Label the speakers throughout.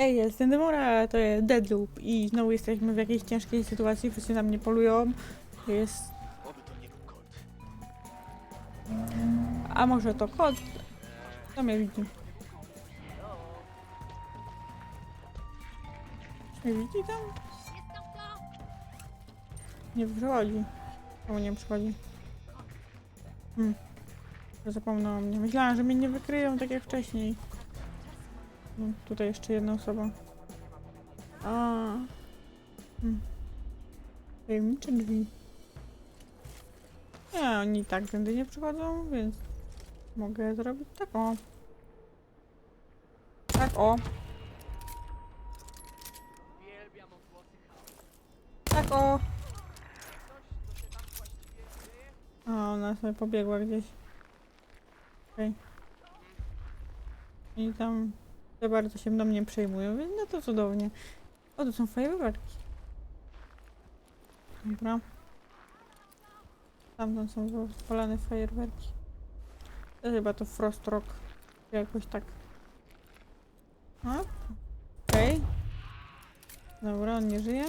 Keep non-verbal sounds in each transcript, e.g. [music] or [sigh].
Speaker 1: Hej, jestem Demora, to jest Deadloop i znowu jesteśmy w jakiejś ciężkiej sytuacji, wszyscy na mnie polują. Jest... A może to kot? Kto mnie widzi? Mnie widzi tam? Nie przychodzi. Czemu nie przychodzi? Hmm. Zapomniałam mnie. Myślałam, że mnie nie wykryją tak jak wcześniej. No, tutaj jeszcze jedna osoba. A. Hmm. Tajemnicze drzwi. Nie, oni i tak tędy nie przychodzą, więc mogę zrobić tak o. Tak o. Tak o. A, ona sobie pobiegła gdzieś. Okej. I tam za bardzo się mną nie przejmują, więc no to cudownie. O, to są fajerwerki. Dobra. Tamten są rozpalane fajerwerki. To chyba to Frost Rock. Jakoś tak. Okej. Dobra, on nie żyje.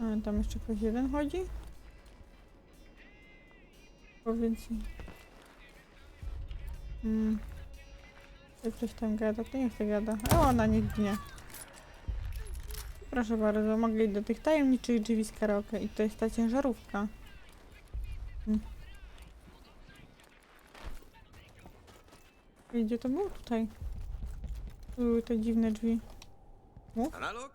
Speaker 1: A, tam jeszcze ktoś jeden chodzi. Powiedz mi. Hmm. Jak ktoś tam gada, to niech to gada. A ona nie ginie. Proszę bardzo, mogę iść do tych tajemniczych drzwi z karaoke i to jest ta ciężarówka. Hmm. Gdzie to było? Tutaj. Tu Były te dziwne drzwi.
Speaker 2: Analog?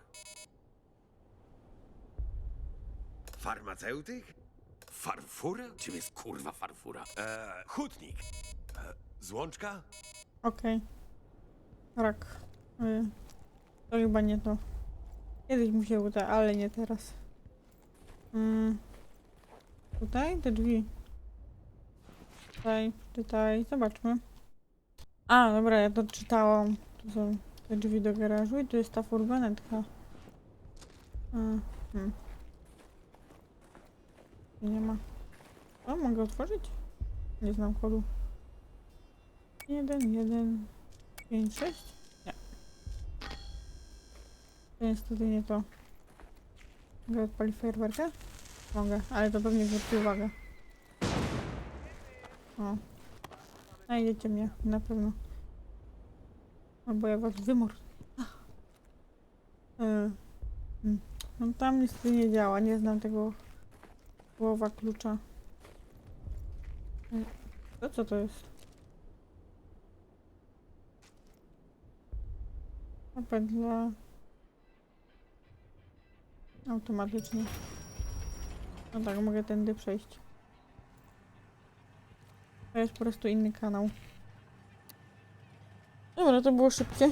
Speaker 2: Farmaceutyk? Farfura? Czym jest kurwa farfura? Eee, hutnik. Eee, złączka?
Speaker 1: Okej. Rak. Y, To chyba nie to. Kiedyś mu się uda, ale nie teraz. Mm. Tutaj te drzwi. Tutaj, tutaj, zobaczmy. A, dobra, ja to czytałam. Tu są te drzwi do garażu i tu jest ta furgonetka. A, hmm. Nie ma. O, mogę otworzyć? Nie znam kodu. Jeden, jeden, pięć, sześć? Nie. To niestety nie to. Mogę odpalić fajerwerkę? Mogę, ale to pewnie zwróci uwagę. O. Znajdziecie mnie, na pewno. Albo ja was wymor. E, mm. No tam niestety nie działa, nie znam tego słowa klucza. E, To co to jest? Pętla automatycznie. No tak, mogę tędy przejść. To jest po prostu inny kanał. Dobra, to było szybkie.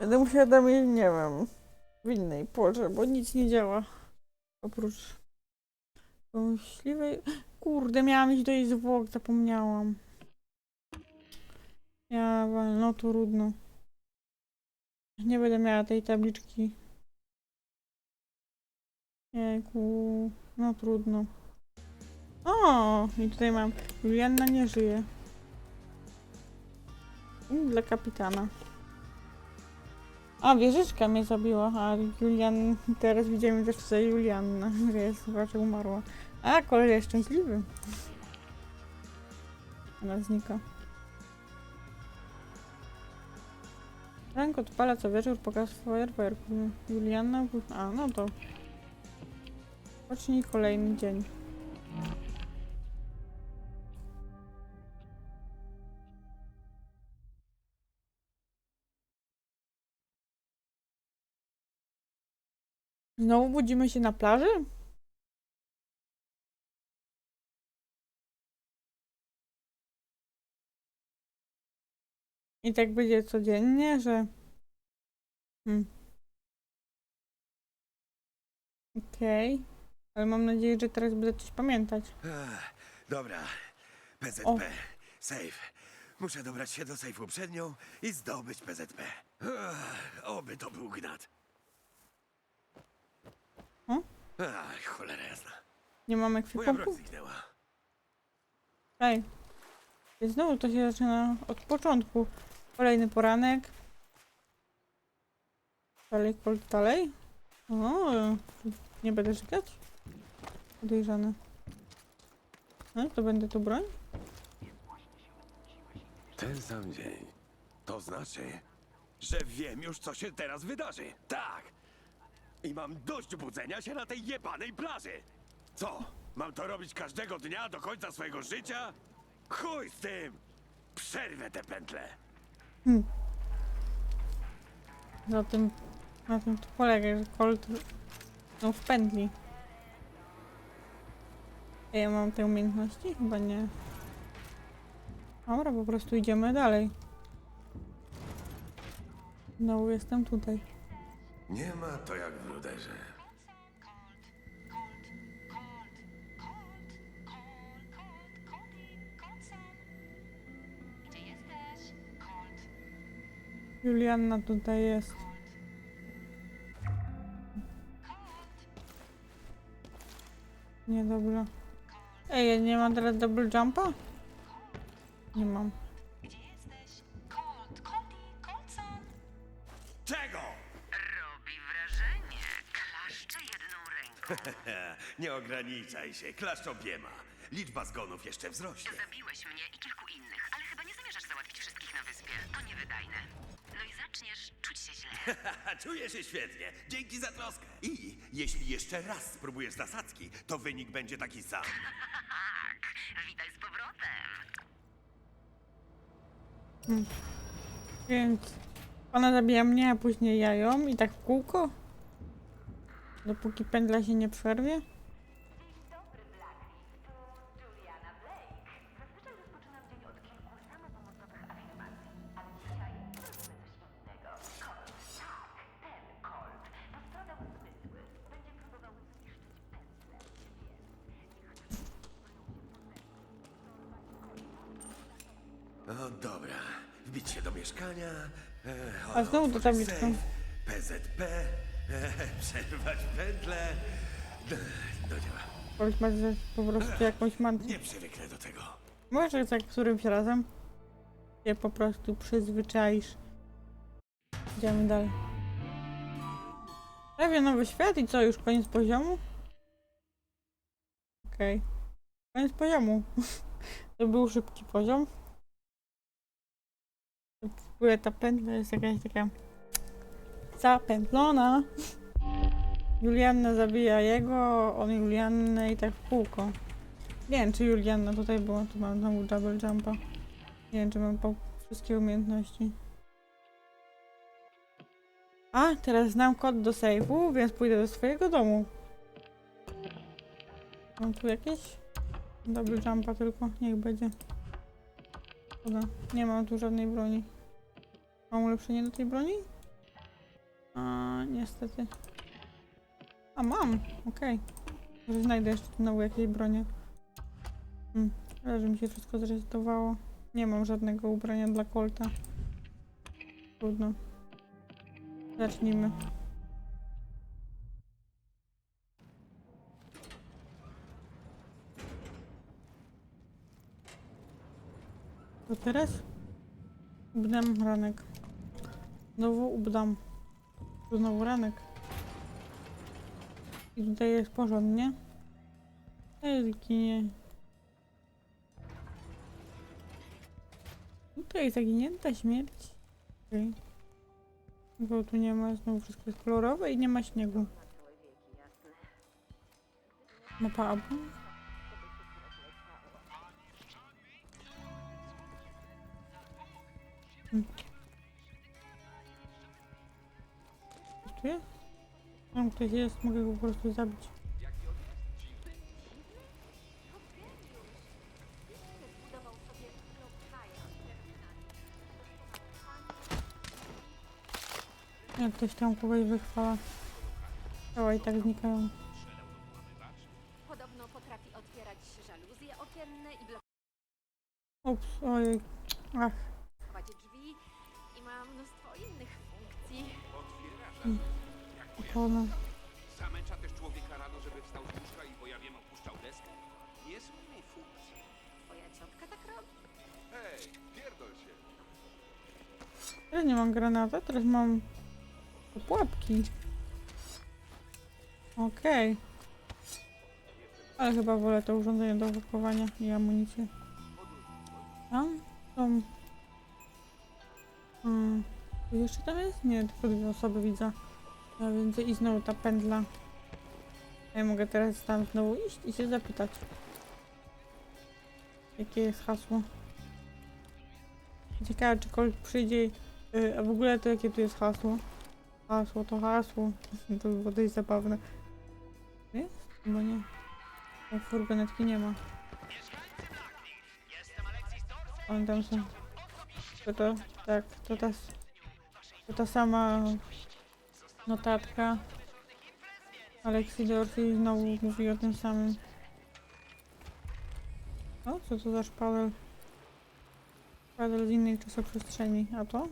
Speaker 1: Będę musiała tam nie wiem, w innej porze, bo nic nie działa. Oprócz myśliwej... Kurde, miałam iść do jej zwłok, zapomniałam. No trudno. Nie będę miała tej tabliczki. Jejku, no trudno. O, i tutaj mam. Julianna nie żyje. Mm, Dla kapitana. A, wieżyczka mnie zabiła, a Julian, teraz widzimy też tutaj Julianna, że [laughs] jest umarła. A, jest szczęśliwy. Ona znika. Frank odpala co wieczór pokaz fajerwerku. Julianna... A, no to... Pocznij kolejny dzień. Znowu budzimy się na plaży? I tak będzie codziennie, że... Hmm. Okej. Ale mam nadzieję, że teraz będę coś pamiętać.
Speaker 2: Ech, dobra. PZP.
Speaker 1: O.
Speaker 2: Safe. Muszę dobrać się do sejfu przed nią i zdobyć PZP. Ech, oby to był gnat.
Speaker 1: O?
Speaker 2: Ach, cholera jasna.
Speaker 1: Nie mam
Speaker 2: Moja broń
Speaker 1: ekwipunku?
Speaker 2: zniknęła.
Speaker 1: Ej. I znowu to się zaczyna od początku. Kolejny poranek. Dalej, dalej. O, nie będę żygać? Podejrzane. No, to będę tu broń?
Speaker 2: Ten sam dzień. To znaczy, że wiem już, co się teraz wydarzy. Tak! I mam dość budzenia się na tej jebanej plaży! Co? Mam to robić każdego dnia do końca swojego życia? Chuj z tym! Przerwę te
Speaker 1: Na tym, na tym to polega, że kolt no w pętli. A ja mam te umiejętności? Chyba nie. Dobra, po prostu idziemy dalej. Znowu jestem tutaj.
Speaker 2: Nie ma to jak w ruderze.
Speaker 1: Julianna tutaj jest. Niedobrze. Ej, ja nie mam teraz double jumpa? Nie mam.
Speaker 3: Gdzie jesteś? Colt, Colty, Colson.
Speaker 2: Czego?
Speaker 4: Robi wrażenie. Klaszcze jedną ręką. [laughs]
Speaker 2: Nie ograniczaj się, klaszcz obiema. Liczba zgonów jeszcze wzrośnie.
Speaker 4: Zabiłeś mnie i kilku innych, ale chyba nie zamierzasz załatwić wszystkich na wyspie. To niewydajne. Zaczniesz czuć się źle. [laughs]
Speaker 2: Czuję się świetnie. Dzięki za troskę. I jeśli jeszcze raz spróbujesz zasadzki, to wynik będzie taki sam. [laughs]
Speaker 4: Tak, witaj z powrotem.
Speaker 1: Więc ona zabija mnie, a później ja ją i tak w kółko? Dopóki pędla się nie przerwie?
Speaker 2: Dobra, wbić się do mieszkania. E,
Speaker 1: A znowu do
Speaker 2: otworzyć
Speaker 1: tabliczką.
Speaker 2: sejf, PZP, e, przerwać pętlę. No, Do dzieła.
Speaker 1: Kogoś ma że po prostu jakąś mantrę.
Speaker 2: Nie przywyknę do tego.
Speaker 1: Może tak którymś razem się po prostu przyzwyczaisz. Idziemy dalej. Prawie nowy świat i co, już koniec poziomu? Okej. Koniec poziomu. [laughs] to był szybki poziom. Ogóle ta pętla jest jakaś taka zapętlona. Julianna zabija jego, on Juliannę i tak w kółko. Nie wiem, czy Julianna tutaj była. Tu mam znowu double jumpa. Nie wiem, czy mam po wszystkie umiejętności. A, teraz znam kod do sejfu, więc pójdę do swojego domu. Mam tu jakieś? Double jumpa tylko, niech będzie. Nie mam tu żadnej broni. Mam ulepszenie do tej broni? A, niestety. A, mam, okej. Może znajdę jeszcze znowu jakieś bronie. Hmm, mi się wszystko zresetowało. Nie mam żadnego ubrania dla Colta. Trudno. Zacznijmy. Co teraz? Ubdam ranek. Znowu ubdam. Znowu ranek. I tutaj jest porządnie. Elkinie. Tutaj zaginięta śmierć. Okej. Bo tu nie ma, znowu wszystko jest kolorowe i nie ma śniegu. Mapa Abu. Hmm. Tu jest? Tam ktoś jest, mogę go po prostu zabić. Jak ktoś tam kogoś wychwala. Ciała i tak znikają.
Speaker 5: Podobno potrafi otwierać żaluzje okienne i
Speaker 1: Ups, ojej. Ach, ona.
Speaker 6: Zamęcza też człowieka rano, żeby wstał z łóżka i pojawiem opuszczał deskę? Nie są jej funkcje.
Speaker 5: Twoja ciotka tak robi?
Speaker 6: Hej, pierdol się.
Speaker 1: Teraz nie mam granata, teraz mam pułapki. Okej. Ale chyba wolę to urządzenie do ewakuowania i amunicję. Tam są... Hmm. Jeszcze tam jest? Nie, tylko dwie osoby widzę. Ja więcej i znowu ta pędla. Ja mogę teraz tam znowu iść i się zapytać. Jakie jest hasło? Ciekawe, czy Colt przyjdzie. Yy, a w ogóle to jakie tu jest hasło? Hasło to hasło. [laughs] To by było dość zabawne. Jest? Chyba nie. Bo furgonetki nie ma. Oni tam są. To to, tak, to s- to ta sama notatka. Alexi Dorsey znowu mówi o tym samym. O, co to za szpadel? Szpadel z innej czasoprzestrzeni. A to?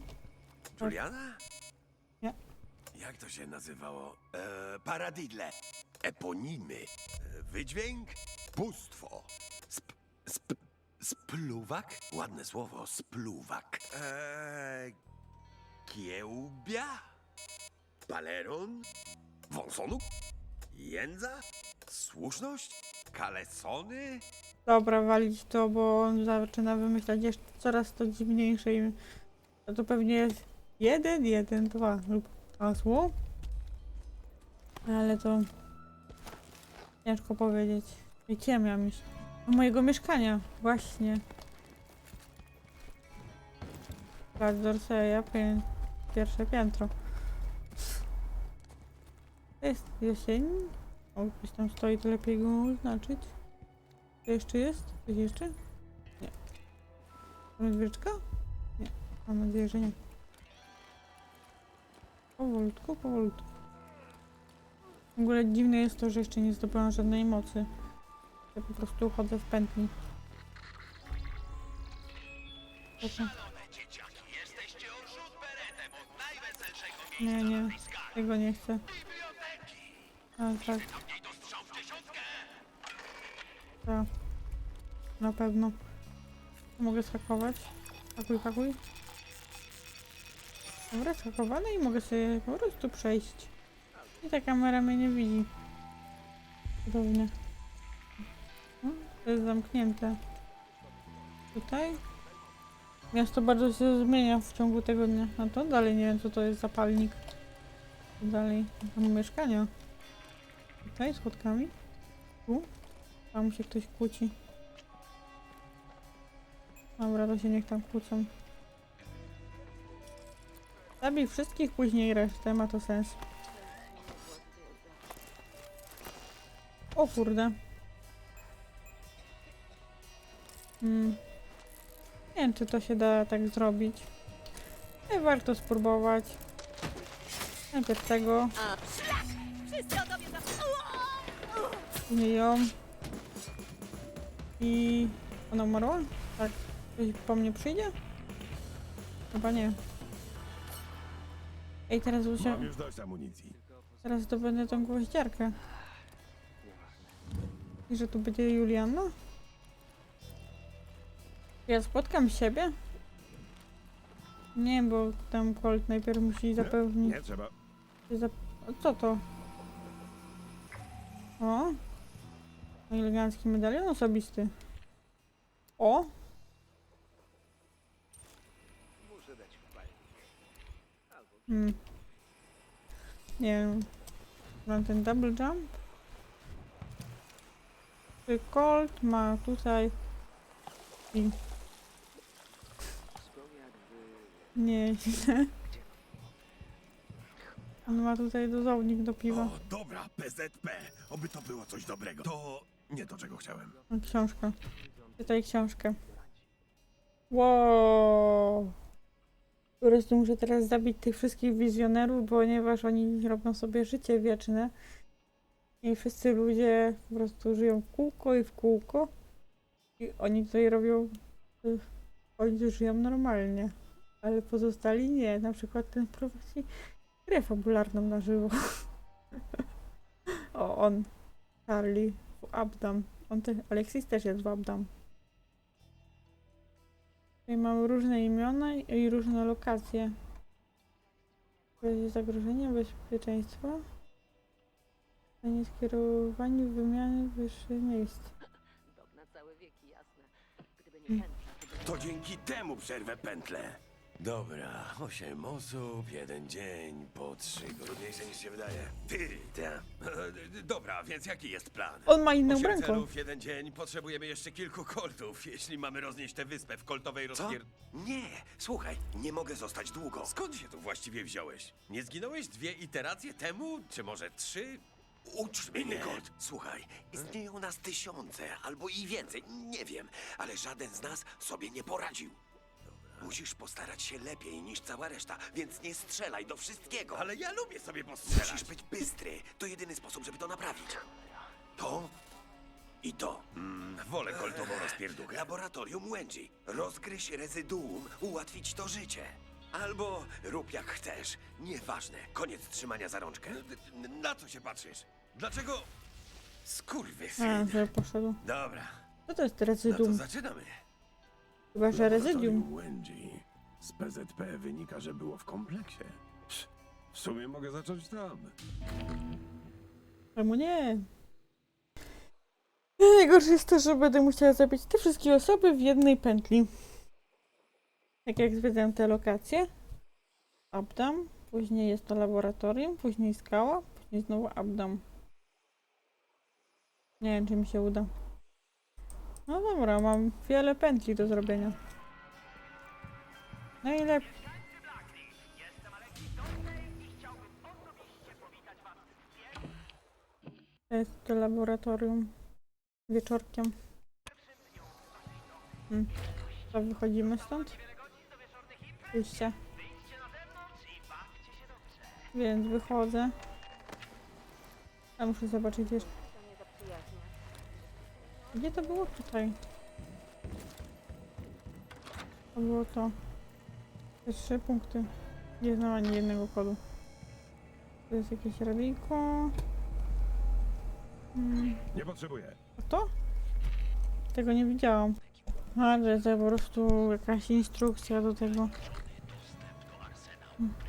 Speaker 2: Juliana?
Speaker 1: Nie.
Speaker 2: Jak to się nazywało? E, paradidle. Eponimy. E, wydźwięk? Bóstwo. Sp, sp, spluwak? Ładne słowo, spluwak. E, kiełbia? Paleron? Wąsonuk? Jędza? Słuszność? Kalesony?
Speaker 1: Dobra, walić to, bo on zaczyna wymyślać jeszcze coraz to dziwniejsze i to, to pewnie jest jeden, jeden, dwa lub hasło. Ale to ciężko powiedzieć. Gdzie ja miałam? Do mojego mieszkania, właśnie. Plac Dorseja, pię pierwsze piętro. Jest jesień. O, ktoś tam stoi, to lepiej go oznaczyć. To jeszcze jest? Coś jeszcze? Nie. Medwieczka? Nie. Mam nadzieję, że nie. Powolutku, powolutku. W ogóle dziwne jest to, że jeszcze nie zdobyłam żadnej mocy. Ja po prostu chodzę w pętli. Proszę. Nie, nie. Tego nie chcę. A, tak. Tak. Na pewno. Mogę skakować. Hakuj, hakuj. Dobra, skakowane i mogę sobie po prostu przejść. I ta kamera mnie nie widzi. Cudownie. To jest zamknięte. Tutaj. Miasto bardzo się zmienia w ciągu tego dnia. A to dalej nie wiem co to jest zapalnik. Dalej. Tam mieszkania. Tutaj schodkami. Tu. Tam się ktoś kłóci. Dobra, to się niech tam kłócą. Zabij wszystkich, później resztę, ma to sens. O kurde. Hmm. Nie wiem, czy to się da tak zrobić. Nie warto spróbować. Najpierw tego. Nie ją. I ona umarła? Tak. Ktoś po mnie przyjdzie? Chyba nie. Ej, teraz.
Speaker 2: Mam już dość amunicji.
Speaker 1: Teraz zdobędę tą gwoździarkę. I że tu będzie Juliana? Ja spotkam siebie? Nie, bo tam Colt najpierw musi zapewnić...
Speaker 2: Nie trzeba.
Speaker 1: Zap... Co to? O! Elegancki medalion osobisty. O! Hmm. Nie wiem. Mam ten double jump. Czy Colt ma tutaj... I... Nie, źle. On ma tutaj dozownik do piwa.
Speaker 2: O, dobra, PZP. Oby to było coś dobrego. To nie to, czego chciałem.
Speaker 1: Książka. Czytaj książkę. Wow. Po prostu muszę teraz zabić tych wszystkich wizjonerów, ponieważ oni robią sobie życie wieczne. I wszyscy ludzie po prostu żyją w kółko i w kółko. I oni tutaj robią... Oni żyją normalnie. Ale pozostali nie. Na przykład ten prowadzi grę fabularną na żywo. [laughs] o, on. Charlie. W Abdam. On też, Alexis też jest w Abdam. Tutaj mamy różne imiona i, i różne lokacje. W razie zagrożenia bezpieczeństwa. A nie skierowaniu wymiany wyższych miejsc.
Speaker 4: Na całe wieki, jasne. Gdyby nie To
Speaker 2: dzięki temu przerwę pętlę. Dobra, osiem osób, jeden dzień, po trzy. Trudniejsze niż się wydaje. Ty, ta. [laughs] Dobra, więc jaki jest plan?
Speaker 1: On ma inną
Speaker 2: Osiem celów, jeden dzień, potrzebujemy jeszcze kilku koltów, jeśli mamy roznieść tę wyspę w koltowej rozpier... Nie, słuchaj, nie mogę zostać długo. Skąd się tu właściwie wziąłeś? Nie zginąłeś dwie iteracje temu, czy może trzy? Ucz mnie, Colt. Słuchaj, istnieją nas tysiące, albo i więcej, nie wiem, ale żaden z nas sobie nie poradził. Musisz postarać się lepiej niż cała reszta, więc nie strzelaj do wszystkiego. Ale ja lubię sobie postrzelać. Musisz być bystry. To jedyny sposób, żeby to naprawić. To i to. Mm, wolę koltową rozpierduchę. Laboratorium Wenji. Rozgryź rezyduum, ułatwić to życie. Albo rób jak chcesz. Nieważne. Koniec trzymania za rączkę. Na co się patrzysz? Dlaczego...
Speaker 1: A,
Speaker 2: Skurwysyn.
Speaker 1: że poszedł.
Speaker 2: Dobra,
Speaker 1: Co to jest
Speaker 2: no to
Speaker 1: rezydium?
Speaker 2: zaczynamy.
Speaker 1: Chyba, że rezydium.
Speaker 7: Z PZP wynika, że było w kompleksie. W sumie mogę zacząć tam.
Speaker 1: Czemu nie? Najgorsze jest to, że będę musiała zabić te wszystkie osoby w jednej pętli. Tak jak zwiedzam te lokacje. Updam. Później jest to laboratorium. Później skała. Później znowu updam. Nie wiem, czy mi się uda. No dobra, mam wiele pętli do zrobienia. Najlepiej. Jest to laboratorium wieczorkiem. Hmm. To wychodzimy stąd? Wyjście. Więc wychodzę. A muszę zobaczyć jeszcze. Gdzie to było? Tutaj. To było to. Te trzy punkty. Nie znam ani jednego kodu. To jest jakieś radyjko. Hmm.
Speaker 7: Nie potrzebuję.
Speaker 1: A to? Tego nie widziałam. A, że to po prostu jakaś instrukcja do tego. Hmm.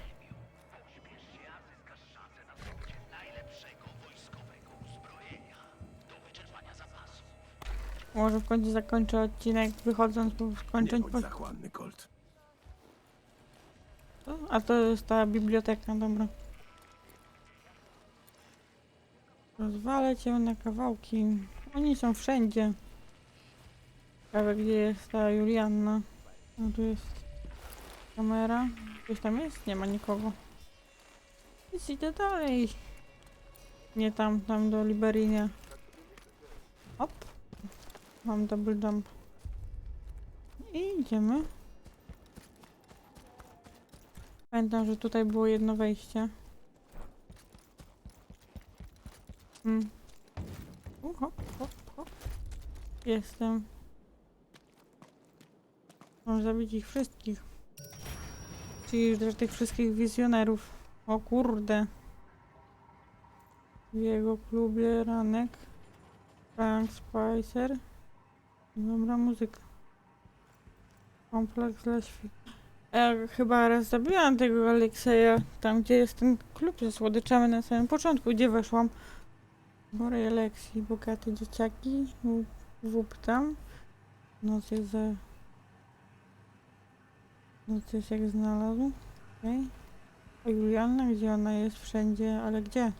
Speaker 1: Może w końcu zakończę odcinek wychodząc, bo
Speaker 7: Nie
Speaker 1: skończąc
Speaker 7: bądź
Speaker 1: po...
Speaker 7: zachłanny, Colt.
Speaker 1: A to jest ta biblioteka, dobra. Rozwalę cię na kawałki. Oni są wszędzie. Ciekawe gdzie jest ta Julianna. No tu jest kamera. Ktoś tam jest? Nie ma nikogo. Więc idę dalej. Nie tam, tam do Liberinia. Mam double jump. I idziemy. Pamiętam, że tutaj było jedno wejście. Hmm. U, hop, hop, hop. Jestem. Mam zabić ich wszystkich. Czyli że tych wszystkich wizjonerów. O kurde. W jego klubie ranek. Frank Spicer. Dobra muzyka. Kompleks Leświk. Ja chyba raz zabiłam tego Alekseja, tam gdzie jest ten klub ze słodyczami na samym początku, gdzie weszłam. Borej Aleksji, bogate dzieciaki, wup tam. Noc jest za... Noc jest jak znalazł. Okej. A Julianna, gdzie ona jest? Wszędzie, ale gdzie?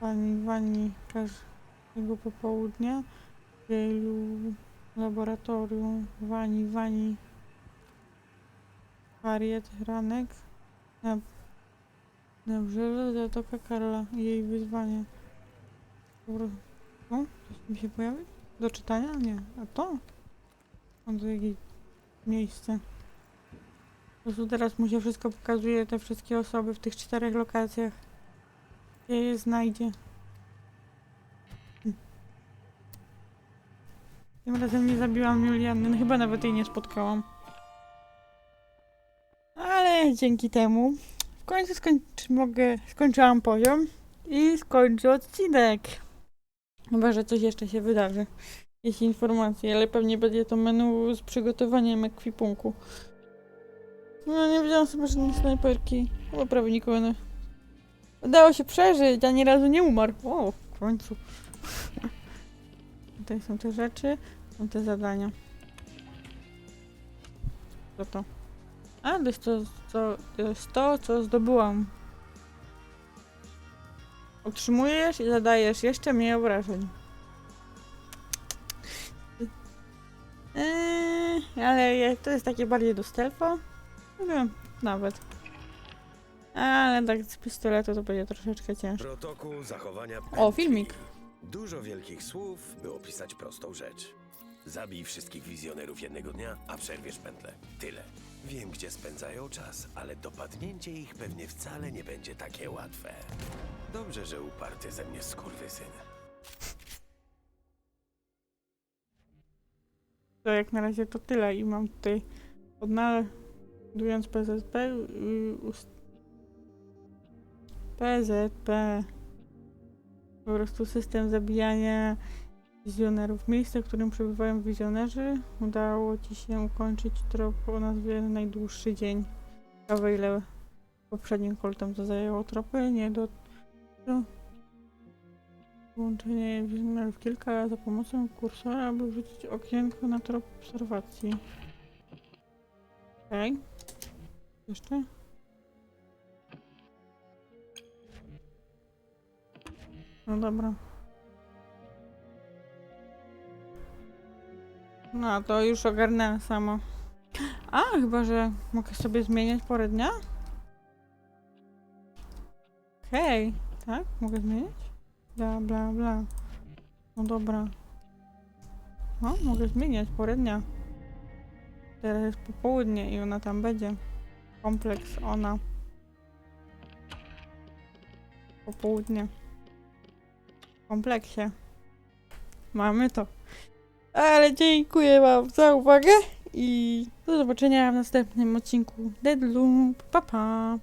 Speaker 1: Pani Wani każdego popołudnia. W Yale'u laboratorium. Wani, Wani. Harriet Ranek na, na brzegu Zatoka Karla i jej wyzwanie. O, coś mi się pojawi? Do czytania? Nie. A to? On to jakieś miejsce. Po prostu teraz mu się wszystko pokazuje, te wszystkie osoby w tych czterech lokacjach. Gdzie je znajdzie. Tym razem nie zabiłam Julianny, no chyba nawet jej nie spotkałam. Ale dzięki temu w końcu skończy, mogę, skończyłam poziom i skończę odcinek. Chyba, że coś jeszcze się wydarzy. Jakieś informacje, ale pewnie będzie to menu z przygotowaniem ekwipunku. No nie wziąłem sobie żadnej snajperki. Chyba prawie nikogo nie... Udało się przeżyć, ani razu nie umarł. O, w końcu. Tutaj są te rzeczy, są te zadania. Co to? A, to jest to, co, to jest to, co zdobyłam. Otrzymujesz i zadajesz jeszcze mniej obrażeń. Eee, ale to jest takie bardziej do stealtha. Nie wiem, nawet. Ale tak z pistoletu to będzie troszeczkę ciężko.
Speaker 2: Protokół zachowania
Speaker 1: O, filmik.
Speaker 2: Dużo wielkich słów, by opisać prostą rzecz. Zabij wszystkich wizjonerów jednego dnia, a przerwiesz pętlę. Tyle. Wiem, gdzie spędzają czas, ale dopadnięcie ich pewnie wcale nie będzie takie łatwe. Dobrze, że uparty ze mnie skurwysyn.
Speaker 1: To jak na razie to tyle i mam tutaj odnajdując PZP y, ust... PZP po prostu system zabijania wizjonerów. Miejsce, w którym przebywają wizjonerzy udało ci się ukończyć trop o nazwie najdłuższy dzień. Ciekawe ile poprzednim koltom to zajęło tropy, nie do... do... Łączenie wizjonerów kilka za pomocą kursora, aby wrzucić okienko na trop obserwacji. Okej. Jeszcze? No dobra. No, to już ogarnęłam sama. A, chyba, że mogę sobie zmieniać porę dnia? Okej, tak? Mogę zmieniać? Bla, bla, bla. No dobra. No, mogę zmieniać porę dnia. Teraz jest popołudnie i ona tam będzie. Kompleks, ona. Popołudnie. Kompleksie. Mamy to. Ale dziękuję wam za uwagę i do zobaczenia w następnym odcinku Deadloop. Pa, pa.